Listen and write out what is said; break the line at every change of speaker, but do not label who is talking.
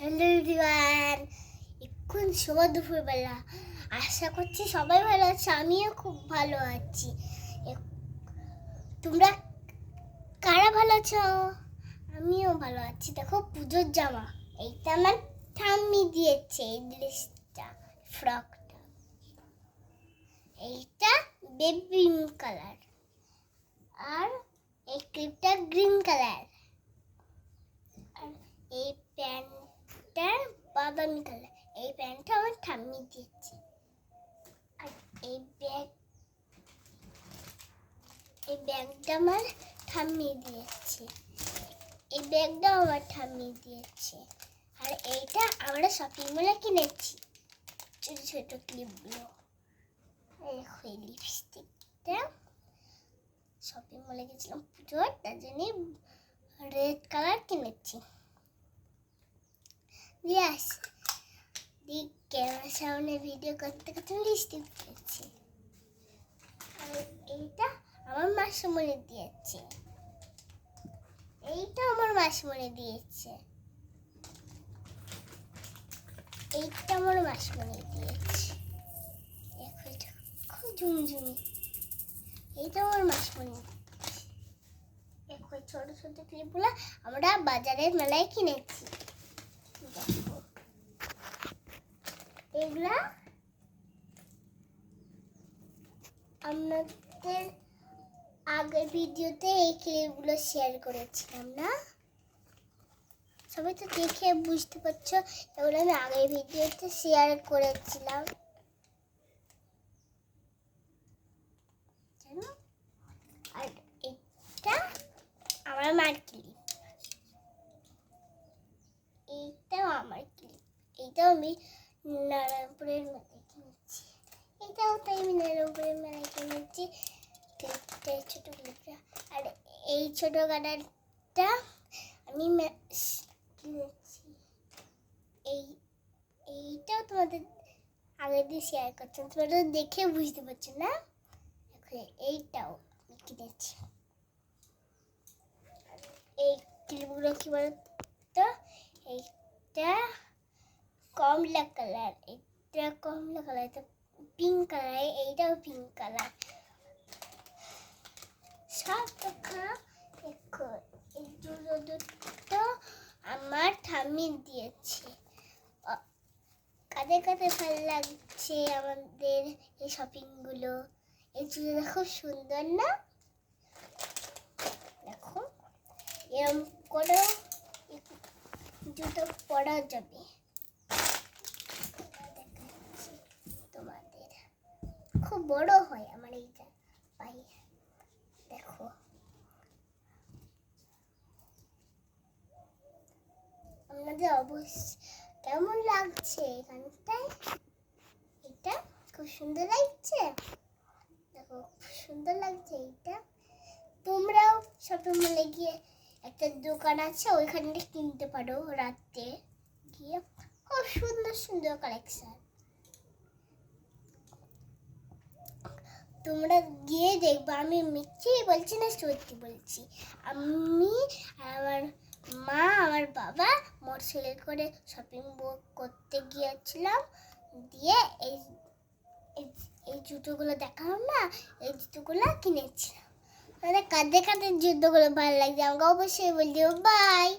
Hello everyone এখন সময় দুপুরবেলা। আশা করছি সবাই ভালো আছে, আমিও খুব ভালো আছি। তোমরা কারা ভালো আছো? আমিও ভালো আছি। দেখো পুজোর জামা। এইটা আমার ঠাম্মি দিয়েছে, এই ড্রেসটা, ফ্রকটা। এইটা বেবি কালার আর এই ক্লিপটা গ্রিন কালার আর এই প্যান্টটা বাদামি কালার এই প্যান্টটা আমার ঠাম্মি দিয়েছে। আর এই ব্যাগ, এই ব্যাগটা আমার ঠাম্মি দিয়েছে। এই ব্যাগটাও আমার ঠাম্মি দিয়েছে। আর এইটা আমরা শপিং মলে কিনেছি। ছোট ছোট ক্লিপগুলো এই লিপস্টিকটা শপিং মলে গেছিলাম পুজোর, তার জন্যই রেড কালার কিনেছি। ইয়াস দি ক্যামেরার সামনে ভিডিও করতে করতে লিপস্টিক পেয়েছি এইটা আমার মাসমণি দিয়েছে। এইটা আমার মাসমণি দিয়েছে। এইটা আমার মাসমণি দিয়েছে। দেখো এটা খুব ঝুমঝুমি। এইটা আমার মাসমণি দেখো ছোট ছোট ক্লিপগুলো আমরা বাজারের মেলায় কিনেছি দেখো এগুলা আপনাদের আগের ভিডিওতে এই ক্লিপগুলো শেয়ার করেছিলাম, না? সবাই তো দেখে বুঝতে পারছ, এগুলো আমি আগের ভিডিওতে শেয়ার করেছিলাম। আমার মার ক্লিপ। এইটাও আমার ক্লিপ। এইটাও আমি নারায়ণপুরের মেলায় কিনেছি। এটাও তাই আমি নারায়ণপুরের মেলায় কিনেছি। ছোটো ক্লিপটা আর এই ছোটো গাডারটা আমি কিনেছি। এই, এইটাও তোমাদের আগের দিন শেয়ার করছিলাম তোমরা তো দেখে বুঝতে পারছ না? দেখো এইটাও আমি কিনেছি। এই ক্লিপগুলো কি বলতো? এইটা কমলা কালার, এটা কমলা কালার, এটা পিঙ্ক কালার, এইটাও পিঙ্ক কালার। সব দেখা এই দুটো দুটো আমার ঠাম্মি দিয়েছে। কাদের কাদের ভালো লাগছে আমাদের এই শপিংগুলো এই জুতোটা খুব সুন্দর না? দেখো, এরম এই জুতো পরা যাবে দেখাচ্ছি তোমাদের খুব বড় হয় আমার এইটা পায়ে দেখো। আপনাদের অবশ্য কেমন লাগছে এখানটায় এটা খুব সুন্দর লাগছে। দেখো, খুব সুন্দর লাগছে এইটা। তোমরাও শপিং মলে গিয়ে একটা দোকান আছে, ওইখানে কিনতে পারো রাতে গিয়ে খুব সুন্দর সুন্দর কালেকশন তোমরা গিয়ে দেখব। আমি মিথ্যেই বলছি না, সত্যি বলছি। আমি আমার মা, আমার বাবা মোটরসাইকেল করে শপিং করতে গিয়েছিলাম। দিয়ে এই, এই- জুতোগুলো দেখালাম না, এই জুতোগুলো কিনেছিলাম। মানে কাঁদে কাঁদে জুতোগুলো ভালো লাগছে। আমাকে অবশ্যই বলছি বাই!